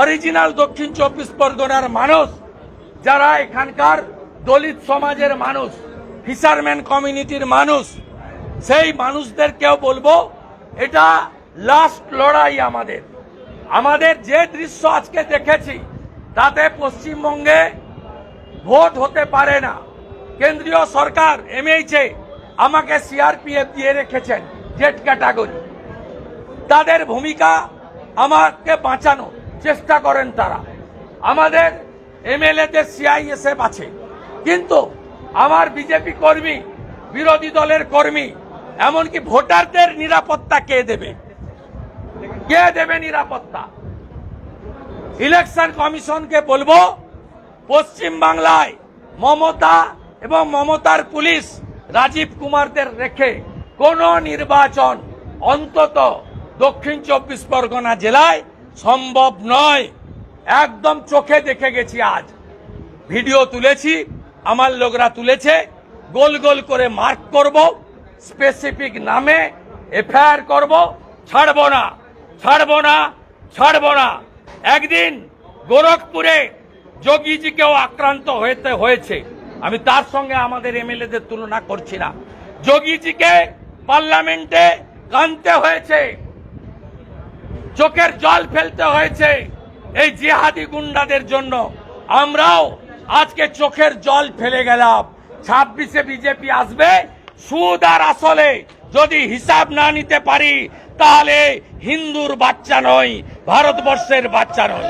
Original দক্ষিণ চব্বিশ পরগনার মানুষ, যারা এখানকার দলিত সমাজের মানুষ ফিশারম্যান কমিউনিটির মানুষ, সেই মানুষদেরকেও বলব, এটা লাস্ট লড়াই আমাদের। আমাদের যে দৃশ্য আজকে দেখেছি, তাতে পশ্চিমবঙ্গে ভোট হতে পারে না। কেন্দ্রীয় সরকার এমএইচে আমাকে সিআরপিএফ দিয়ে রেখেছেন, জেট ক্যাটাগরি। তাদের ভূমিকা আমাকে বাঁচানো। চেষ্টা করেন তারা। আমাদের এমএলএদের সিআইএসএফ আছে। কিন্তু আমার বিজেপি কর্মী, বিরোধী দলের কর্মী, এমনকি ভোটারদের নিরাপত্তা কে দেবে? কে দেবে নিরাপত্তা? ইলেকশন কমিশনকে বলব, পশ্চিম বাংলায় মমতা এবং মমতার পুলিশ রাজীব কুমারদের রেখে কোন নির্বাচন অন্তত দক্ষিণ চব্বিশ পরগনা জেলায় সম্ভব নয়। একদম চোখে দেখে গেছি আজ। ভিডিও তুলেছি, আমার লোকরা তুলেছে। গোল গোল করে মার্ক করব স্পেসিফিক নামে এফআইআর করব। ছাড়বো না ছাড়বো না ছাড়বো না। একদিন গোরখপুরে যোগীজিকেও আক্রান্ত হয়েতে হয়েছে। আমি তার সঙ্গে আমাদের এমএলএদের তুলনা করছি না। যোগীজিকে পার্লামেন্টে কানতে হয়েছে। চোখের জল ফেলতে হয়েছে এই জিহাদি গুন্ডাদের জন্য। আমরাও আজকে চোখের জল ফেলে গেলাম। ছাব্বিশে বিজেপি আসবে, সুদ আর আসলে যদি হিসাব না নিতে পারি, তাহলে হিন্দুর বাচ্চা নয় ভারতবর্ষের বাচ্চা নয়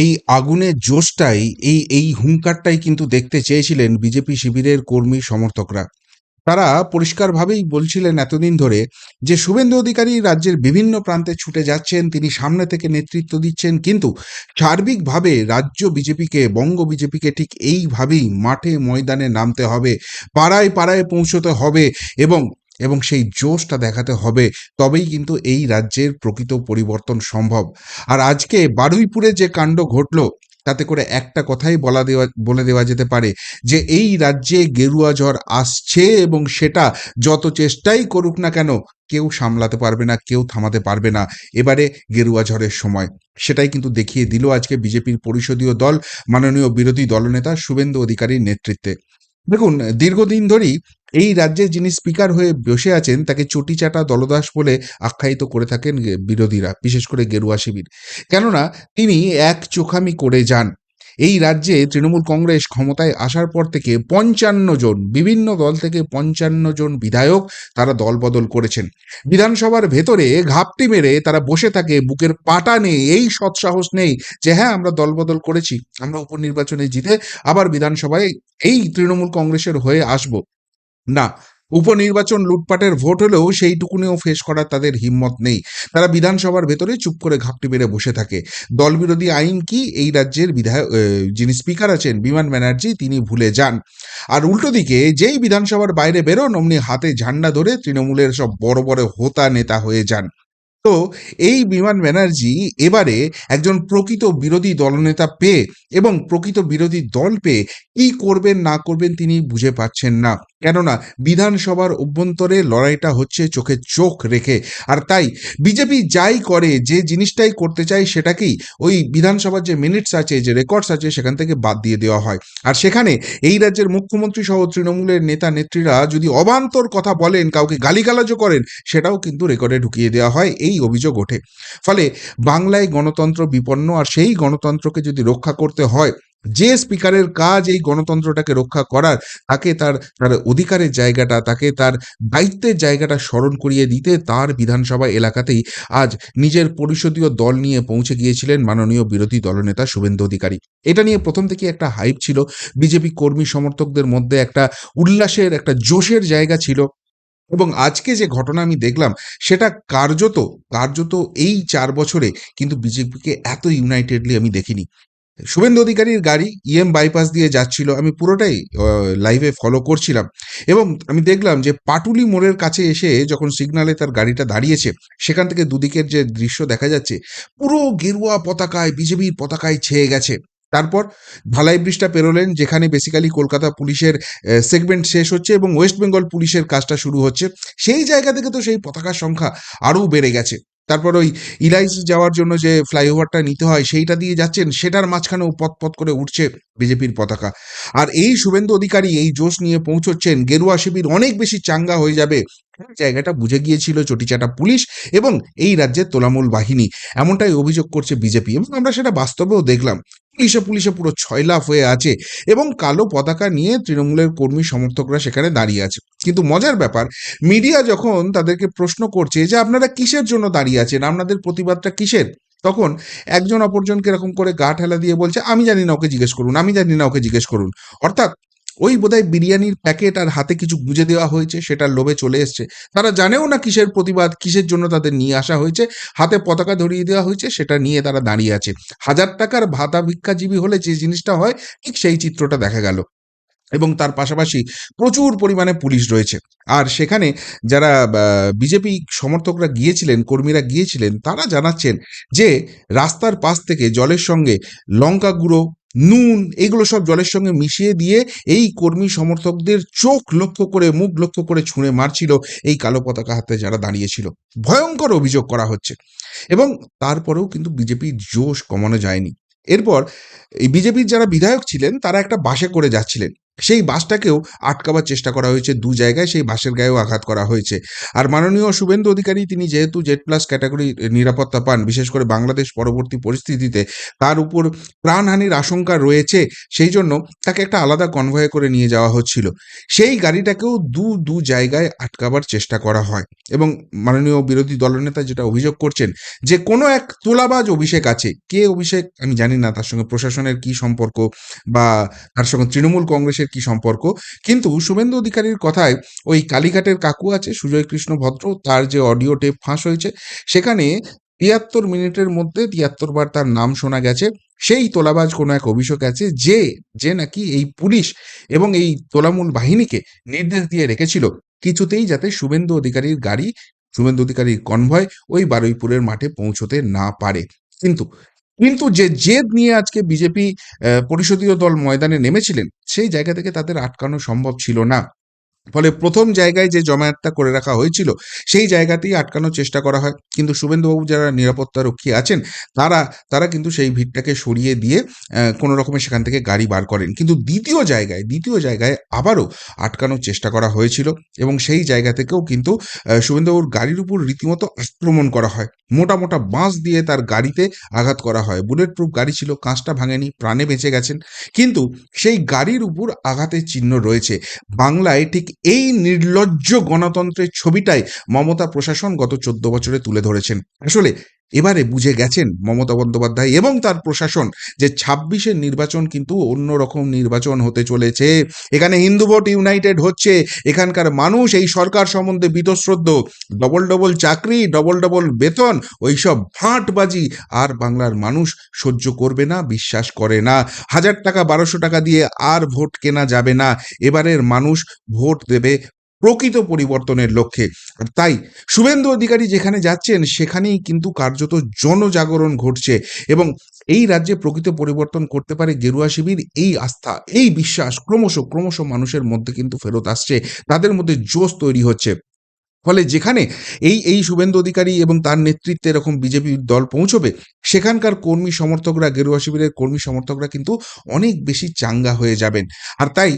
এই আগুনের জোশটাই, এই এই হুঙ্কারটাই কিন্তু দেখতে চেয়েছিলেন বিজেপি শিবিরের কর্মী সমর্থকরা। তারা পরিষ্কারভাবেই বলছিলেন এতদিন ধরে যে শুভেন্দু অধিকারী রাজ্যের বিভিন্ন প্রান্তে ছুটে যাচ্ছেন, তিনি সামনে থেকে নেতৃত্ব দিচ্ছেন, কিন্তু সার্বিকভাবে রাজ্য বিজেপিকে, বঙ্গ বিজেপিকে ঠিক এইভাবেই মাঠে ময়দানে নামতে হবে, পাড়ায় পাড়ায় পৌঁছতে হবে এবং এবং সেই জোশটা দেখাতে হবে, তবেই কিন্তু এই রাজ্যের প্রকৃত পরিবর্তন সম্ভব। আর আজকে বারুইপুরে যে কাণ্ড ঘটলো তাতে করে একটা কথাই বলা দেওয়া, বলে দেওয়া যেতে পারে যে এই রাজ্যে গেরুয়া ঝড় আসছে এবং সেটা যত চেষ্টাই করুক না কেন, কেউ সামলাতে পারবে না, কেউ থামাতে পারবে না। এবারে গেরুয়া ঝড়ের সময়। সেটাই কিন্তু দেখিয়ে দিল আজকে বিজেপির পরিষদীয় দল, মাননীয় বিরোধী দলনেতা শুভেন্দু অধিকারীর নেতৃত্বে। দেখুন, দীর্ঘদিন ধরেই এই রাজ্যে যিনি স্পিকার হয়ে বসে আছেন, তাকে চটিচাটা দলদাস বলে আখ্যায়িত করে থাকেন বিরোধীরা, বিশেষ করে গেরুয়া শিবির। কেননা, তিনি এক চোখামি করে যান। এই রাজ্যে তৃণমূল কংগ্রেস ক্ষমতায় আসার পর থেকে পঞ্চান্ন জন, বিভিন্ন দল থেকে পঞ্চান্ন জন বিধায়ক তারা দলবদল করেছেন। বিধানসভার ভেতরে ঘাপটি মেরে তারা বসে থাকে, বুকের পাটা নেই, এই সৎসাহস নেই যে হ্যাঁ আমরা দলবদল করেছি, আমরা উপনির্বাচনে জিতে আবার বিধানসভায় এই তৃণমূল কংগ্রেসের হয়ে আসব। না, উপনির্বাচন লুটপাটের ভোট হলেও সেইটুকুনিও ফেস করার তাদের হিম্মত নেই। তারা বিধানসভার ভেতরে চুপ করে ঘাপটি মেরে বসে থাকে। দলবিরোধী আইন কি এই রাজ্যের বিধায়ক যিনি স্পিকার আছেন, বিমান ব্যানার্জি, তিনি ভুলে যান। আর উল্টো দিকে, যেই বিধানসভার বাইরে বেরোন, অমনি হাতে ঝান্ডা ধরে তৃণমূলের সব বড় বড় হোতা নেতা হয়ে যান। তো এই বিমান ব্যানার্জি এবারে একজন প্রকৃত বিরোধী দলনেতা পেয়ে এবং প্রকৃত বিরোধী দল পেয়ে কি করবেন, না করবেন তিনি বুঝে পাচ্ছেন না। কেননা বিধানসভার অভ্যন্তরে লড়াইটা হচ্ছে চোখে চোখ রেখে। আর তাই বিজেপি যাই করে, যে জিনিসটাই করতে চায় সেটাকেই ওই বিধানসভার যে মিনিটস আছে, যে রেকর্ডস আছে, সেখান থেকে বাদ দিয়ে দেওয়া হয়। আর সেখানে এই রাজ্যের মুখ্যমন্ত্রী সহ তৃণমূলের নেতা, নেত্রীরা যদি অবান্তর কথা বলেন, কাউকে গালিগালাজও করেন, সেটাও কিন্তু রেকর্ডে ঢুকিয়ে দেওয়া হয়, এই অভিযোগ ওঠে। ফলে বাংলায় গণতন্ত্র বিপন্ন, আর সেই গণতন্ত্রকে যদি রক্ষা করতে হয় যে স্পিকারের কাজ এই গণতন্ত্রটাকে রক্ষা করার, তাকে তার তার অধিকারের জায়গাটা, তাকে তার দায়িত্বের জায়গাটা স্মরণ করিয়ে দিতে তার বিধানসভা এলাকাতেই আজ নিজের পরিষদীয় দল নিয়ে পৌঁছে গিয়েছিলেন মাননীয় বিরোধী দলনেতা শুভেন্দু অধিকারী। এটা নিয়ে প্রথম থেকে একটা হাইপ ছিল। বিজেপি কর্মী সমর্থকদের মধ্যে একটা উল্লাসের, একটা জোশের জায়গা ছিল। এবং আজকে যে ঘটনা আমি দেখলাম, সেটা কার্যত কার্যত এই চার বছরে কিন্তু বিজেপিকে এত ইউনাইটেডলি আমি দেখিনি। শুভেন্দু অধিকারীর গাড়ি ইএম বাইপাস দিয়ে যাচ্ছিল। আমি পুরোটাই লাইভে ফলো করছিলাম। এবং আমি দেখলাম যে পাটুলি মোড়ের কাছে এসে যখন সিগনালে তার গাড়িটা দাঁড়িয়েছে, সেখান থেকে দুদিকের যে দৃশ্য দেখা যাচ্ছে, পুরো গেরুয়া পতাকায়, বিজেপির পতাকায় ছেয়ে গেছে। তারপর ভালাই ব্রিজটা পেরোলেন, যেখানে বেসিক্যালি কলকাতা পুলিশের সেগমেন্ট শেষ হচ্ছে এবং ওয়েস্ট বেঙ্গল পুলিশের কাজটা শুরু হচ্ছে। সেই জায়গা থেকে তো সেই পতাকার সংখ্যা আরও বেড়ে গেছে। তারপর ওই ইলাইসি যাওয়ার জন্য যে ফ্লাইওভারটা নিতে হয়, সেইটা দিয়ে যাচ্ছেন, সেটার মাঝখানেও পথ করে উঠছে বিজেপির পতাকা। আর এই শুভেন্দু অধিকারী এই জোশ নিয়ে পৌঁছচ্ছেন, গেরুয়া শিবির অনেক বেশি চাঙ্গা হয়ে যাবে। জায়গাটা বুঝে গিয়েছিল চটিচাটা পুলিশ এবং এই রাজ্যের তোলামূল বাহিনী। এমনটাই অভিযোগ করছে বিজেপি এবং আমরা সেটা বাস্তবেও দেখলাম। পুলিশে পুলিশে পুরো ছয়লাফ হয়ে আছে এবং কালো পতাকা নিয়ে তৃণমূলের কর্মী সমর্থকরা সেখানে দাঁড়িয়ে আছে। কিন্তু মজার ব্যাপার, মিডিয়া যখন তাদেরকে প্রশ্ন করছে যে আপনারা কিসের জন্য দাঁড়িয়ে আছেন, আপনাদের প্রতিবাদটা কিসের? তখন একজন অপরজনকে এরকম করে গা ঠেলা দিয়ে বলছে, আমি জানি না, ওকে জিজ্ঞেস করুন, আমি জানি না, ওকে জিজ্ঞেস করুন। অর্থাৎ ওই বোধহয় বিরিয়ানির প্যাকেট আর হাতে কিছু গুজে দেওয়া হয়েছে, সেটার লোভে চলে এসছে। তারা জানেও না কিসের প্রতিবাদ, কিসের জন্য তাদের নিয়ে আসা হয়েছে, হাতে পতাকা ধরিয়ে দেওয়া হয়েছে, সেটা নিয়ে তারা দাঁড়িয়ে আছে। হাজার টাকার ভাতা ভিক্ষাজীবী হলে যে জিনিসটা হয়, ঠিক সেই চিত্রটা দেখা গেল। এবং তার পাশাপাশি প্রচুর পরিমাণে পুলিশ রয়েছে। আর সেখানে যারা বিজেপি সমর্থকরা গিয়েছিলেন, কর্মীরা গিয়েছিলেন, তারা জানাচ্ছেন যে, রাস্তার পাশ থেকে জলের সঙ্গে লঙ্কা গুঁড়ো নুন, এগুলো সব জলের সঙ্গে মিশিয়ে দিয়ে এই কর্মী সমর্থকদের চোখ লক্ষ্য করে, মুখ লক্ষ্য করে ছুঁড়ে মারছিল এই কালো পতাকা হাতে যারা দাঁড়িয়েছিল। ভয়ঙ্কর অভিযোগ করা হচ্ছে। এবং তারপরেও কিন্তু বিজেপির জোশ কমানো যায়নি। এরপর এই বিজেপির যারা বিধায়ক ছিলেন, তারা একটা বাসে করে যাচ্ছিলেন। সেই বাসটাকেও আটকাবার চেষ্টা করা হয়েছে। দু জায়গায় সেই বাসের গায়েও আঘাত করা হয়েছে। আর মাননীয় শুভেন্দু অধিকারী তিনি যেহেতু জেড প্লাস ক্যাটাগরি নিরাপত্তা পান, বিশেষ করে বাংলাদেশ পরবর্তী পরিস্থিতিতে তার উপর প্রাণহানির আশঙ্কা রয়েছে, সেই জন্য তাকে একটা আলাদা কনভয়ে করে নিয়ে যাওয়া হচ্ছিল। সেই গাড়িটাকেও দু দু জায়গায় আটকাবার চেষ্টা করা হয়। এবং মাননীয় বিরোধী দলনেতা যেটা অভিযোগ করছেন যে, কোনো এক তোলাবাজ অভিষেক আছে। কে অভিষেক আমি জানি না তার সঙ্গে প্রশাসনের কি সম্পর্ক বা তার সঙ্গে তৃণমূল কংগ্রেসের কি সম্পর্ক? কিন্তু শুভেন্দু অধিকারীর কথায় ওই কালীঘাটের কাকু আছে সুজয় কৃষ্ণ ভদ্র, তার যে অডিও টেপ ফাঁস হয়েছে, সেখানে তিয়াত্তর মিনিটের মধ্যে তিয়াত্তর বার তার নাম শোনা গেছে। সেই তোলাবাজ কোনো এক অভিযোগ আছে যে যে নাকি এই পুলিশ এবং এই তোলামূল বাহিনীকে নির্দেশ দিয়ে রেখেছিল। কিছুতেই যাতে শুভেন্দু অধিকারীর গাড়ি, শুভেন্দু অধিকারীর কনভয় ওই বারুইপুরের মাঠে পৌঁছতে না পারে। কিন্তু কিন্তু যে জেদ নিয়ে আজকে বিজেপি পরিষদীয় দল ময়দানে নেমেছিলেন, সেই জায়গা থেকে তাদের আটকানো সম্ভব ছিল না। ফলে প্রথম জায়গায় যে জমায়েতটা করে রাখা হয়েছিল, সেই জায়গাতেই আটকানোর চেষ্টা করা হয়। কিন্তু শুভেন্দুবাবু যারা নিরাপত্তা রক্ষী আছেন, তারা তারা কিন্তু সেই ভিড়টাকে সরিয়ে দিয়ে কোনো রকমের সেখান থেকে গাড়ি বার করেন। কিন্তু দ্বিতীয় জায়গায় দ্বিতীয় জায়গায় আবারও আটকানোর চেষ্টা করা হয়েছিল এবং সেই জায়গা থেকেও কিন্তু শুভেন্দুবাবুর গাড়ির উপর রীতিমতো আক্রমণ করা হয়। মোটা মোটা বাঁশ দিয়ে তার গাড়িতে আঘাত করা হয়। বুলেট প্রুফ গাড়ি ছিল, কাঁচটা ভাঙেনি, প্রাণে বেঁচে গেছেন। কিন্তু সেই গাড়ির উপর আঘাতের চিহ্ন রয়েছে। বাংলায় ঠিক এই নির্লজ্জ গণতন্ত্রের ছবিটাই মমতা প্রশাসন গত চোদ্দ বছরে তুলে ধরেছেন। আসলে এবারে বুঝে গেছেন মমতা বন্দ্যোপাধ্যায় এবং তার প্রশাসন যে ছাব্বিশের নির্বাচন কিন্তু অন্যরকম নির্বাচন হতে চলেছে। এখানে হিন্দু ভোট ইউনাইটেড হচ্ছে, এখানকার মানুষ, এই সরকার সম্বন্ধে বীতশ্রদ্ধ। ডবল ডবল চাকরি, ডবল ডবল বেতন, ওইসব ভাঁটবাজি আর বাংলার মানুষ সহ্য করবে না, বিশ্বাস করে না। হাজার টাকা, বারোশো টাকা দিয়ে আর ভোট কেনা যাবে না। এবারের মানুষ ভোট দেবে প্রকৃত পরিবর্তনের লক্ষ্যে। আর তাই শুভেন্দু অধিকারী যেখানে যাচ্ছেন, সেখানেই কিন্তু কার্যত জনজাগরণ ঘটছে এবং এই রাজ্যে প্রকৃত পরিবর্তন করতে পারে গেরুয়া শিবির। এই আস্থা, এই বিশ্বাস ক্রমশ ক্রমশ মানুষের মধ্যে কিন্তু ফেরত আসছে। তাদের মধ্যে জোশ তৈরি হচ্ছে। ফলে যেখানে এই এই শুভেন্দু অধিকারী এবং তার নেতৃত্বে এরকম বিজেপি দল পৌঁছবে, সেখানকার কর্মী সমর্থকরা, গেরুয়া শিবিরের কর্মী সমর্থকরা কিন্তু অনেক বেশি চাঙ্গা হয়ে যাবেন। আর তাই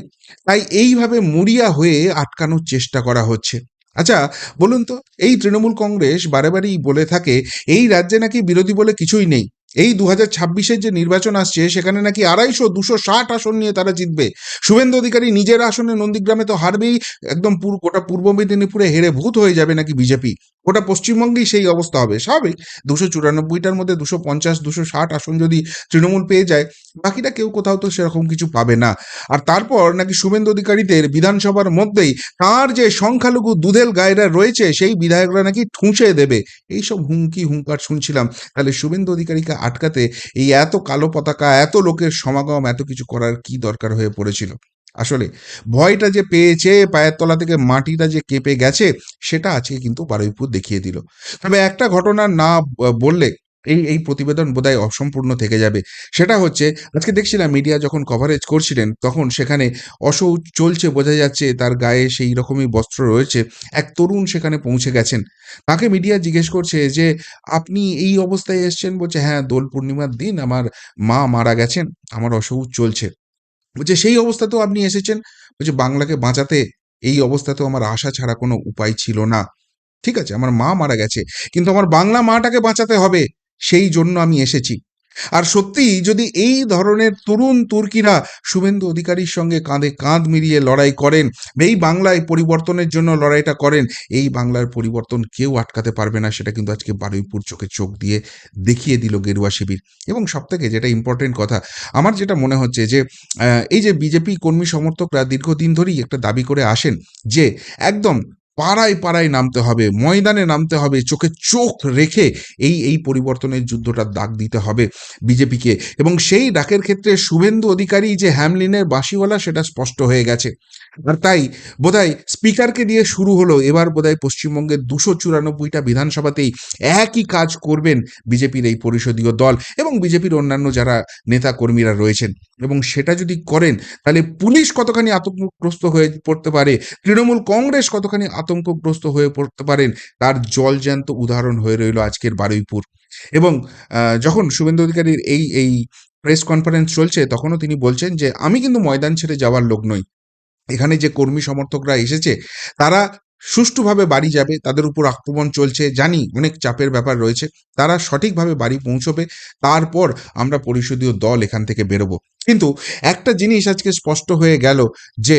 তাই এইভাবে মরিয়া হয়ে আটকানোর চেষ্টা করা হচ্ছে। আচ্ছা বলুন তো, এই তৃণমূল কংগ্রেস বারে বলে থাকে, এই রাজ্যে নাকি বিরোধী বলে কিছুই নেই। এই দু হাজার যে নির্বাচন আসছে, সেখানে নাকি আড়াইশো, দুশো ষাট আসন নিয়ে তারা জিতবে। শুভেন্দু অধিকারী নিজের আসনে নন্দীগ্রামে তো হারবেই, একদম পুরো, গোটা পূর্ব মেদিনীপুরে হেরে ভূত হয়ে যাবে নাকি বিজেপি? গোটা পশ্চিমবঙ্গেই সেই অবস্থা হবে, স্বাভাবিক। দুশো চুরানব্বইটার মধ্যে দুশো পঞ্চাশ, দুশো ষাট আসন যদি তৃণমূল পেয়ে যায় বাকিটা কেউ কোথাও তো সেরকম কিছু পাবে না। আর তারপর নাকি শুভেন্দু অধিকারীদের বিধানসভার মধ্যেই তার যে সংখ্যালঘু দুধেল গায়েরা রয়েছে, সেই বিধায়করা নাকি ঠুঁসে দেবে। এইসব হুমকি, হুঙ্কার শুনছিলাম। তাহলে শুভেন্দু অধিকারীকে আটকাতে এই এত কালো পতাকা, এত লোকের সমাগম, এত কিছু করার কি দরকার হয়ে পড়েছিল? আসলে ভয়টা যে পেয়েছে, পায়ের তলা থেকে মাটিটা যে কেঁপে গেছে, সেটা আজকে কিন্তু বারুইপুর দেখিয়ে দিল। তবে একটা ঘটনা না বললে এই এই প্রতিবেদন বোধহয় অসম্পূর্ণ থেকে যাবে। সেটা হচ্ছে, আজকে দেখছিলাম মিডিয়া যখন কভারেজ করছিলেন, তখন সেখানে অসৌচ চলছে বোঝা যাচ্ছে, তার গায়ে সেই রকমই বস্ত্র রয়েছে। এক তরুণ সেখানে পৌঁছে গেছেন। তাকে মিডিয়া জিজ্ঞেস করছে যে, আপনি এই অবস্থায় এসছেন? বলছে হ্যাঁ দোল পূর্ণিমার দিন আমার মা মারা গেছেন, আমার অসৌচ চলছে। বলছে, সেই অবস্থাতেও আপনি এসেছেন? বলছে, বাংলাকে বাঁচাতে এই অবস্থাতেও আমার আশা ছাড়া কোনো উপায় ছিল না। ঠিক আছে, আমার মা মারা গেছে, কিন্তু আমার বাংলা মাটাকে বাঁচাতে হবে। সেই জন্য আমি এসেছি। আর সত্যি যদি এই ধরনের তরুণ তুর্কিরা শুভেন্দু অধিকারীর সঙ্গে কাঁধে কাঁধ মিলিয়ে লড়াই করেন, এই বাংলায় পরিবর্তনের জন্য লড়াইটা করেন, এই বাংলার পরিবর্তন কেউ আটকাতে পারবে না, সেটা কিন্তু আজকে বারুইপুর চোখে চোখ দিয়ে দেখিয়ে দিল গেরুয়া শিবির। এবং সবথেকে যেটা ইম্পর্টেন্ট কথা, আমার যেটা মনে হচ্ছে যে এই যে বিজেপি কর্মী সমর্থকরা দীর্ঘদিন ধরেই একটা দাবি করে আসেন যে, একদম পাড়ায় পাড়ায় নামতে হবে, ময়দানে নামতে হবে, চোখে চোখ রেখে এই এই পরিবর্তনের যুদ্ধটা দাগ দিতে হবে বিজেপিকে। এবং সেই ডাকের ক্ষেত্রে শুভেন্দু অধিকারী যে হ্যামলিনের বাসিওয়ালা সেটা স্পষ্ট হয়ে গেছে। আর তাই বোধহয় স্পিকারকে দিয়ে শুরু হলো, এবার বোধহয় পশ্চিমবঙ্গের দুশো চুরানব্বইটা বিধানসভাতেই একই কাজ করবেন বিজেপির এই পরিষদীয় দল এবং বিজেপির অন্যান্য যারা নেতা কর্মীরা রয়েছেন। এবং সেটা যদি করেন, তাহলে পুলিশ কতখানি আতঙ্কগ্রস্ত হয়ে পড়তে পারে? তৃণমূল কংগ্রেস কতখানি আতঙ্কগ্রস্ত হয়ে পড়তে পারেন, তার জলজ্যান্ত উদাহরণ হয়ে রইল আজকের বারুইপুর। এবং যখন শুভেন্দু অধিকারীর এই এই প্রেস কনফারেন্স চলছে, তখনও তিনি বলছেন যে, আমি কিন্তু ময়দান ছেড়ে যাওয়ার লোক নই। এখানে যে কর্মী সমর্থকরা এসেছে, তারা সুষ্ঠুভাবে বাড়ি যাবে, তাদের উপর আক্রমণ চলছে, জানি অনেক চাপের ব্যাপার রয়েছে, তারা সঠিকভাবে বাড়ি পৌঁছবে, তারপর আমরা পরিষদীয় দল এখান থেকে বেরোবো। কিন্তু একটা জিনিস আজকে স্পষ্ট হয়ে গেল যে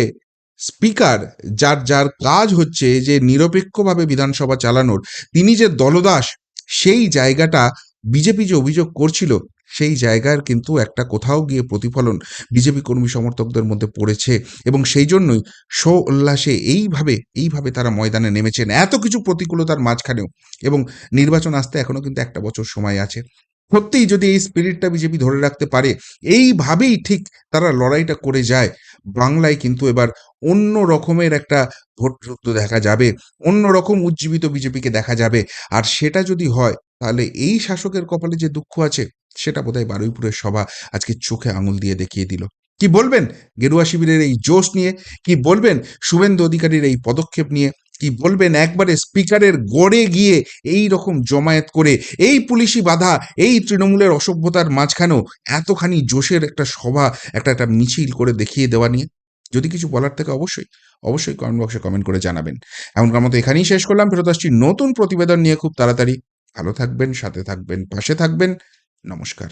স্পিকার যার যার কাজ হচ্ছে যে নিরপেক্ষভাবে বিধানসভা চালানোর, তিনি যে দলদাস, সেই জায়গাটা বিজেপি যে অভিযোগ করছিল, সেই জায়গার কিন্তু একটা কোথাও গিয়ে প্রতিফলন বিজেপি কর্মী সমর্থকদের মধ্যে পড়েছে এবং সেই জন্যই সো উল্লাসে এইভাবে এইভাবে তারা ময়দানে নেমেছেন। এত কিছু প্রতিকূলতার মাঝখানেও এবং নির্বাচন আসতে এখনও কিন্তু একটা বছর সময় আছে। সত্যিই যদি এই স্পিরিটটা বিজেপি ধরে রাখতে পারে, এইভাবেই ঠিক তারা লড়াইটা করে যায়। বাংলায় কিন্তু এবার অন্য রকমের একটা ভোট যুদ্ধ দেখা যাবে, অন্য রকম উজ্জীবিত বিজেপিকে দেখা যাবে। আর সেটা যদি হয়, তাহলে এই শাসকের কপালে যে দুঃখ আছে, সেটা বোধহয় বারুইপুরের সভা আজকে চোখে আঙুল দিয়ে দেখিয়ে দিল। কি বলবেন গেরুয়া শিবিরের এই জোশ নিয়ে? কি বলবেন শুভেন্দু অধিকারীর এই পদক্ষেপ নিয়ে? কি বলবেন? একবারে স্পিকারের গড়ে গিয়ে এই রকম জমায়েত করে, এই পুলিশি বাধা, এই তৃণমূলের অসভ্যতার মাঝখানেও এতখানি জোশের একটা সভা, একটা একটা মিছিল করে দেখিয়ে দেওয়া নিয়ে। যদি কিছু বলার থেকে অবশ্যই অবশ্যই কমেন্ট বক্সে কমেন্ট করে জানাবেন। এমনকার মতো এখানেই শেষ করলাম। ফেরত আসছি নতুন প্রতিবেদন নিয়ে খুব তাড়াতাড়ি। ভালো থাকবেন, সাথে থাকবেন, পাশে থাকবেন। নমস্কার।